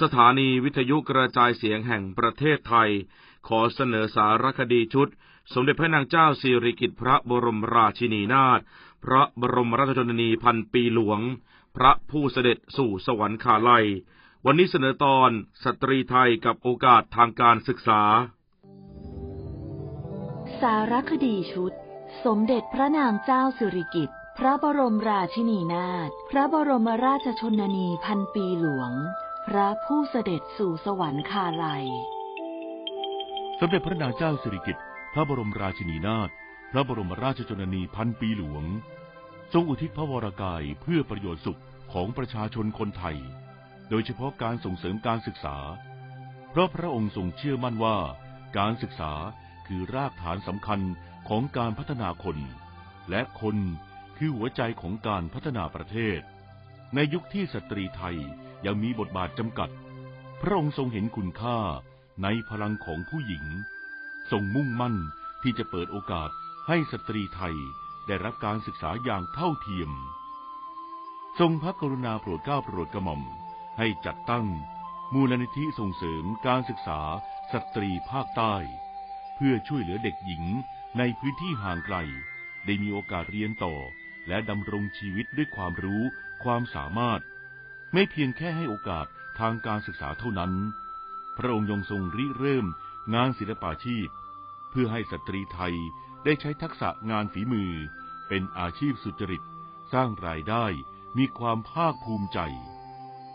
สถานีวิทยุกระจายเสียงแห่งประเทศไทย ขอเสนอสารคดีชุด สมเด็จพระนางเจ้าสิริกิติ์พระบรมราชินีนาถพระบรมราชชนนีพันปีหลวง พระผู้เสด็จสู่สวรรคาลัย วันนี้เสนอตอนสตรีไทยกับโอกาสทางการศึกษา สารคดีชุด สมเด็จพระนางเจ้าสิริกิติ์พระบรมราชินีนาถพระบรมราชชนนีพันปีหลวง พระผู้เสด็จสู่สวรรคาลัย สมเด็จพระนางเจ้าสิริกิติ์พระบรมราชินีนาถพระบรมราชชนนีพันปีหลวง ทรงอุทิศพระวรกายเพื่อประโยชน์สุขของประชาชนคนไทย โดยเฉพาะการส่งเสริมการศึกษา เพราะพระองค์ทรงเชื่อมั่นว่า การศึกษาคือรากฐานสำคัญของการพัฒนาคน และคนคือหัวใจของการพัฒนาประเทศ ในยุคที่สตรีไทย ยังมีบทบาทจำกัด พระองค์ทรงเห็นคุณค่าในพลังของผู้หญิง ทรงมุ่งมั่นที่จะเปิดโอกาสให้สตรีไทยได้รับการศึกษาอย่างเท่าเทียม ทรงพระกรุณาโปรดเกล้าโปรดกระหม่อมให้จัดตั้งมูลนิธิส่งเสริมการศึกษาสตรีภาคใต้ เพื่อช่วยเหลือเด็กหญิงในพื้นที่ห่างไกล ได้มีโอกาสเรียนต่อและดำรงชีวิตด้วยความรู้ความสามารถ ไม่เพียงแค่ให้โอกาสทางการศึกษาเท่านั้น พระองค์ยังทรงริเริ่มงานศิลปาชีพ เพื่อให้สตรีไทยได้ใช้ทักษะงานฝีมือ เป็นอาชีพสุจริต สร้างรายได้มีความภาคภูมิใจ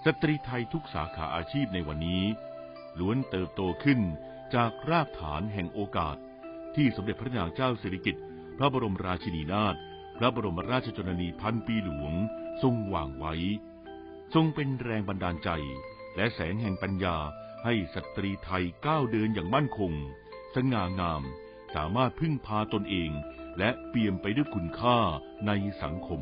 สตรีไทยทุกสาขาอาชีพในวันนี้ ล้วนเติบโตขึ้นจากรากฐานแห่งโอกาส ที่สมเด็จพระนางเจ้าสิริกิติ์พระบรมราชินีนาถพระบรมราชชนนีพันปีหลวงทรงวางไว้ ทรงเป็นแรงบันดาลใจ และแสงแห่งปัญญาให้สตรีไทยก้าวเดินอย่างมั่นคง สง่างาม สามารถพึ่งพาตนเอง และเปี่ยมไปด้วยคุณค่าในสังคม